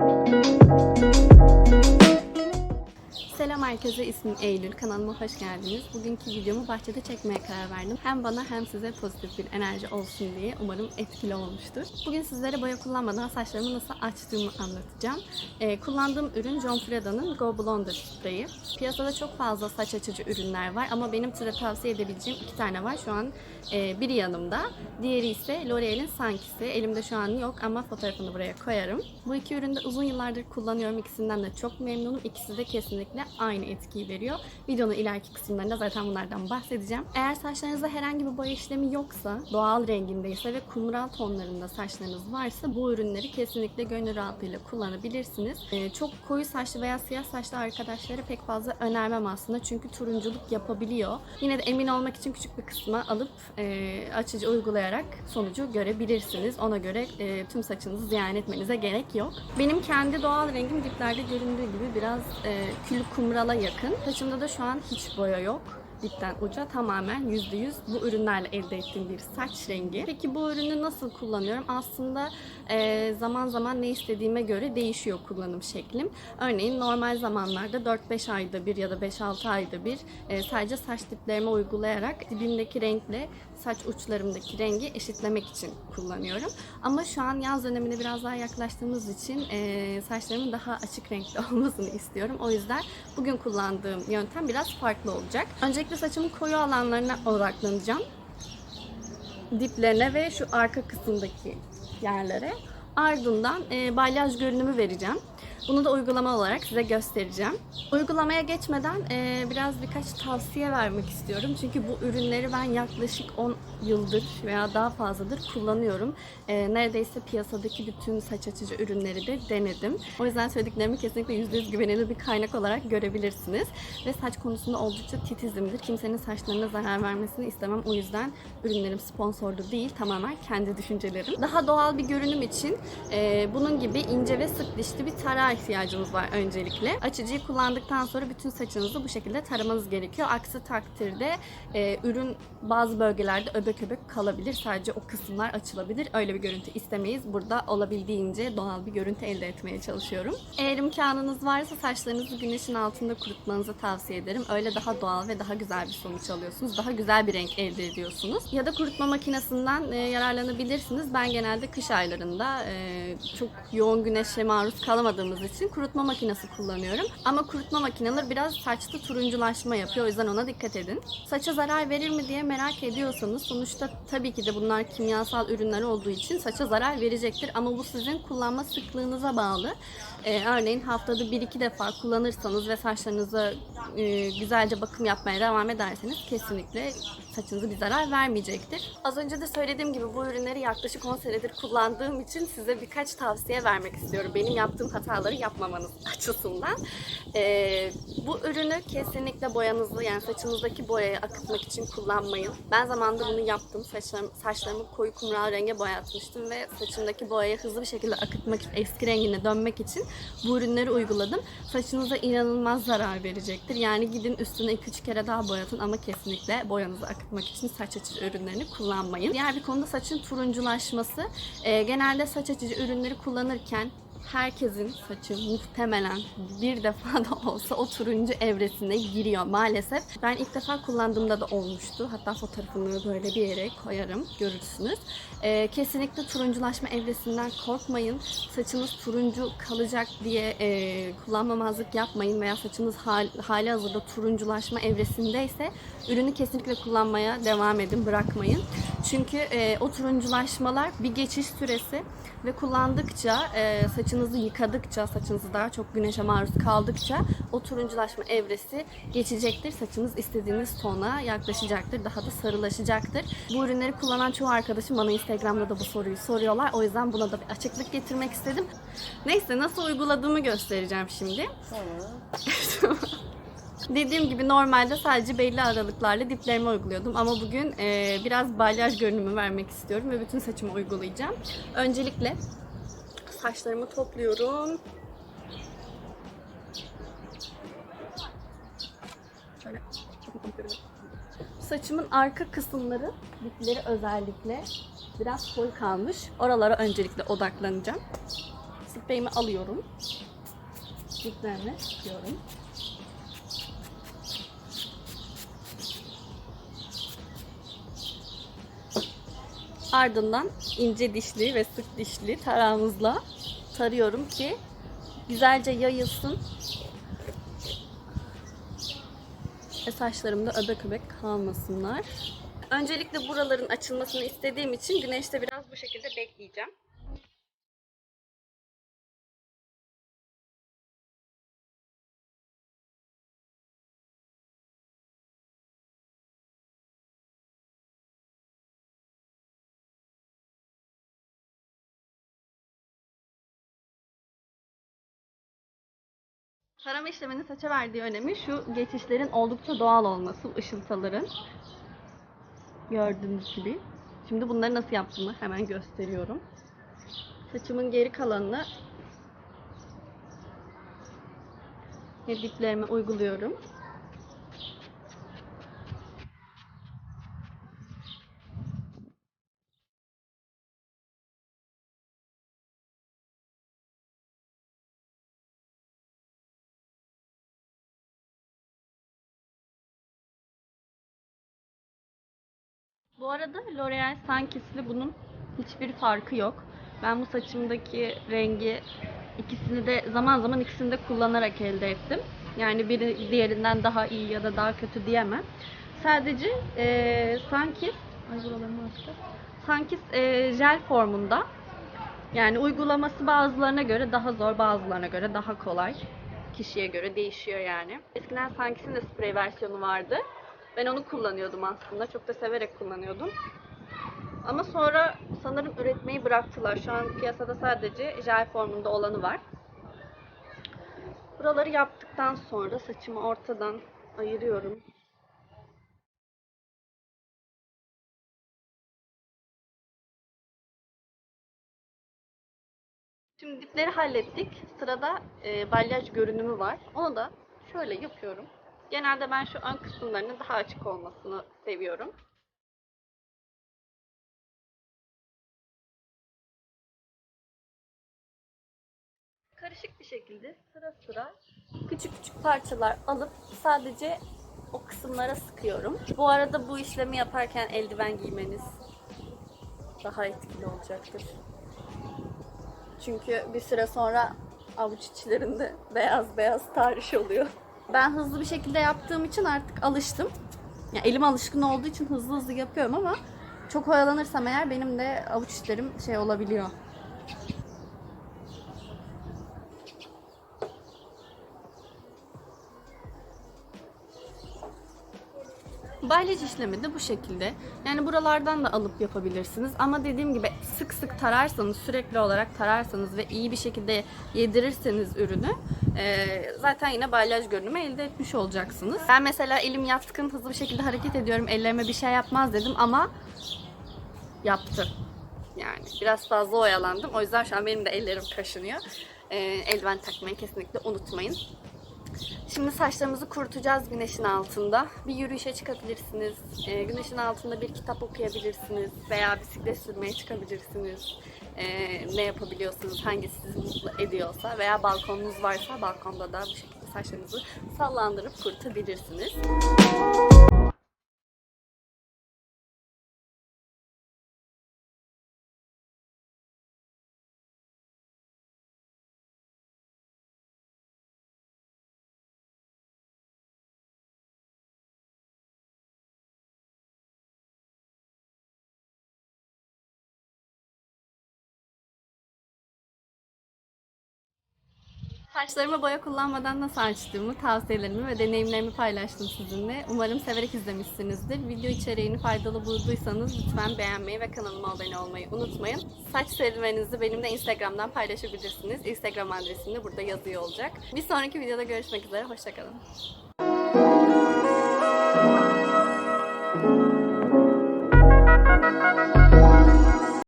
Thank you. Herkese, ismim Eylül. Kanalıma hoş geldiniz. Bugünkü videomu bahçede çekmeye karar verdim. Hem bana hem size pozitif bir enerji olsun diye umarım etkili olmuştur. Bugün sizlere boya kullanmadan saçlarımı nasıl açtığımı anlatacağım. Ee, kullandığım ürün John Freda'nın Go Blonder spreyi. Piyasada çok fazla saç açıcı ürünler var ama benim size tavsiye edebileceğim iki tane var. Şu an e, biri yanımda, diğeri ise L'Oreal'in Sankisi. Elimde şu an yok ama fotoğrafını buraya koyarım. Bu iki ürünü de uzun yıllardır kullanıyorum. İkisinden de çok memnunum. İkisi de kesinlikle aynı etkiyi veriyor. Videonun ileriki kısımlarında zaten bunlardan bahsedeceğim. Eğer saçlarınızda herhangi bir boya işlemi yoksa, doğal rengindeyse ve kumral tonlarında saçlarınız varsa bu ürünleri kesinlikle gönül rahatlığıyla kullanabilirsiniz. Ee, çok koyu saçlı veya siyah saçlı arkadaşlara pek fazla önermem aslında çünkü turunculuk yapabiliyor. Yine de emin olmak için küçük bir kısma alıp e, açıcı uygulayarak sonucu görebilirsiniz. Ona göre e, tüm saçınızı ziyan etmenize gerek yok. Benim kendi doğal rengim diplerde göründüğü gibi biraz e, kül kumrala yakın. Saçımda da şu an hiç boya yok dipten uca tamamen %100 bu ürünlerle elde ettiğim bir saç rengi. Peki bu ürünü nasıl kullanıyorum? Aslında e, zaman zaman ne istediğime göre değişiyor kullanım şeklim. Örneğin normal zamanlarda 4-5 ayda bir ya da 5-6 ayda bir e, sadece saç diplerime uygulayarak dibimdeki renkle saç uçlarımdaki rengi eşitlemek için kullanıyorum. Ama şu an yaz dönemine biraz daha yaklaştığımız için e, saçlarımın daha açık renkli olmasını istiyorum. O yüzden bugün kullandığım yöntem biraz farklı olacak. Öncelikle saçımın koyu alanlarına odaklanacağım. Diplerine ve şu arka kısımdaki yerlere. Ardından e, balyaj görünümü vereceğim. Bunu da uygulama olarak size göstereceğim. Uygulamaya geçmeden e, biraz birkaç tavsiye vermek istiyorum. Çünkü bu ürünleri ben yaklaşık 10 yıldır veya daha fazladır kullanıyorum. E, neredeyse piyasadaki bütün saç açıcı ürünleri de denedim. O yüzden söylediklerimi kesinlikle %100 güvenilir bir kaynak olarak görebilirsiniz. Ve saç konusunda oldukça titizimdir. Kimsenin saçlarına zarar vermesini istemem. O yüzden ürünlerim sponsorlu değil, tamamen kendi düşüncelerim. Daha doğal bir görünüm için e, bunun gibi ince ve sık dişli bir ihtiyacımız var öncelikle. Açıcıyı kullandıktan sonra bütün saçınızı bu şekilde taramanız gerekiyor. Aksi takdirde e, ürün bazı bölgelerde öbek öbek kalabilir. Sadece o kısımlar açılabilir. Öyle bir görüntü istemeyiz. Burada olabildiğince doğal bir görüntü elde etmeye çalışıyorum. Eğer imkanınız varsa saçlarınızı güneşin altında kurutmanızı tavsiye ederim. Öyle daha doğal ve daha güzel bir sonuç alıyorsunuz. Daha güzel bir renk elde ediyorsunuz. Ya da kurutma makinesinden e, yararlanabilirsiniz. Ben genelde kış aylarında e, çok yoğun güneşe maruz kalamadığımız için kurutma makinesi kullanıyorum. Ama kurutma makineleri biraz saçta turunculaşma yapıyor. O yüzden ona dikkat edin. Saça zarar verir mi diye merak ediyorsanız sonuçta tabii ki de bunlar kimyasal ürünler olduğu için saça zarar verecektir. Ama bu sizin kullanma sıklığınıza bağlı. Ee, örneğin haftada 1-2 defa kullanırsanız ve saçlarınıza e, güzelce bakım yapmaya devam ederseniz kesinlikle saçınıza bir zarar vermeyecektir. Az önce de söylediğim gibi bu ürünleri yaklaşık 10 senedir kullandığım için size birkaç tavsiye vermek istiyorum. Benim yaptığım hataları yapmamanız açısından. Ee, bu ürünü kesinlikle boyanızı yani saçınızdaki boyayı akıtmak için kullanmayın. Ben zamanında bunu yaptım. Saçlarım, saçlarımı koyu kumral renge boyatmıştım ve saçımdaki boyayı hızlı bir şekilde akıtmak için, eski rengine dönmek için bu ürünleri uyguladım. Saçınıza inanılmaz zarar verecektir. Yani gidin üstüne 2-3 kere daha boyatın ama kesinlikle boyanızı akıtmak için saç açıcı ürünlerini kullanmayın. Diğer bir konuda saçın turunculaşması. Ee, genelde saç açıcı ürünleri kullanırken herkesin saçı muhtemelen bir defa da olsa o turuncu evresine giriyor maalesef. Ben ilk defa kullandığımda da olmuştu. Hatta fotoğrafını böyle bir yere koyarım görürsünüz. Ee, kesinlikle turunculaşma evresinden korkmayın. Saçınız turuncu kalacak diye e, kullanmamazlık yapmayın veya saçınız hal, hali hazırda turunculaşma evresindeyse ürünü kesinlikle kullanmaya devam edin, bırakmayın. Çünkü e, o turunculaşmalar bir geçiş süresi ve kullandıkça, e, saçınızı yıkadıkça, saçınızı daha çok güneşe maruz kaldıkça o turunculaşma evresi geçecektir. Saçınız istediğiniz tona yaklaşacaktır, daha da sarılaşacaktır. Bu ürünleri kullanan çoğu arkadaşım bana Instagram'da da bu soruyu soruyorlar. O yüzden buna da bir açıklık getirmek istedim. Neyse nasıl uyguladığımı göstereceğim şimdi. Dediğim gibi normalde sadece belli aralıklarla diplerime uyguluyordum ama bugün e, biraz balyaj görünümü vermek istiyorum ve bütün saçımı uygulayacağım. Öncelikle saçlarımı topluyorum. Şöyle. Saçımın arka kısımları, dipleri özellikle biraz koyu kalmış. Oralara öncelikle odaklanacağım. Spreyimi alıyorum. Diplerine sıkıyorum. Ardından ince dişli ve sık dişli tarağımızla tarıyorum ki güzelce yayılsın. Ve saçlarımda öbek öbek kalmasınlar. Öncelikle buraların açılmasını istediğim için güneşte biraz bu şekilde bekleyeceğim. Tarama işleminin saça verdiği önemi şu geçişlerin oldukça doğal olması, ışıltıların. Gördüğünüz gibi. Şimdi bunları nasıl yaptığımı hemen gösteriyorum. Saçımın geri kalanını diplerime uyguluyorum. Bu arada L'Oreal Sunkiss'li bunun hiçbir farkı yok. Ben bu saçımdaki rengi ikisini de zaman zaman ikisini de kullanarak elde ettim. Yani biri diğerinden daha iyi ya da daha kötü diyemem. Sadece e, Sunkiss ay buralarım açtı. Sunkiss e, jel formunda. Yani uygulaması bazılarına göre daha zor, bazılarına göre daha kolay. Kişiye göre değişiyor yani. Eskiden Sunkiss'in de sprey versiyonu vardı. Ben onu kullanıyordum aslında. Çok da severek kullanıyordum. Ama sonra sanırım üretmeyi bıraktılar. Şu an piyasada sadece jel formunda olanı var. Buraları yaptıktan sonra saçımı ortadan ayırıyorum. Şimdi dipleri hallettik. Sırada e, balyaj görünümü var. Onu da şöyle yapıyorum. Genelde ben şu ön kısımlarının daha açık olmasını seviyorum. Karışık bir şekilde sıra sıra küçük küçük parçalar alıp sadece o kısımlara sıkıyorum. Bu arada bu işlemi yaparken eldiven giymeniz daha etkili olacaktır. Çünkü bir süre sonra avuç içlerinde beyaz beyaz tarih oluyor. Ben hızlı bir şekilde yaptığım için artık alıştım. Ya elim alışkın olduğu için hızlı hızlı yapıyorum ama çok oyalanırsam eğer benim de avuç içlerim şey olabiliyor. Balyaj işlemi de bu şekilde. Yani buralardan da alıp yapabilirsiniz. Ama dediğim gibi sık sık tararsanız, sürekli olarak tararsanız ve iyi bir şekilde yedirirseniz ürünü e, zaten yine balyaj görünümü elde etmiş olacaksınız. Ben mesela elim yatkın, hızlı bir şekilde hareket ediyorum. Ellerime bir şey yapmaz dedim ama yaptı. Yani biraz fazla oyalandım. O yüzden şu an benim de ellerim kaşınıyor. E, eldiven takmayı kesinlikle unutmayın. Şimdi saçlarımızı kurutacağız güneşin altında. Bir yürüyüşe çıkabilirsiniz. E, güneşin altında bir kitap okuyabilirsiniz. Veya bisiklet sürmeye çıkabilirsiniz. E, ne yapabiliyorsunuz, hangisi sizi mutlu ediyorsa. Veya balkonunuz varsa balkonda da bu şekilde saçlarınızı sallandırıp kurutabilirsiniz. Saçlarıma boya kullanmadan nasıl açtığımı, tavsiyelerimi ve deneyimlerimi paylaştım sizinle. Umarım severek izlemişsinizdir. Video içeriğini faydalı bulduysanız lütfen beğenmeyi ve kanalıma abone olmayı unutmayın. Saç serüveninizi benimle Instagram'dan paylaşabilirsiniz. Instagram adresim de burada yazıyor olacak. Bir sonraki videoda görüşmek üzere. Hoşçakalın.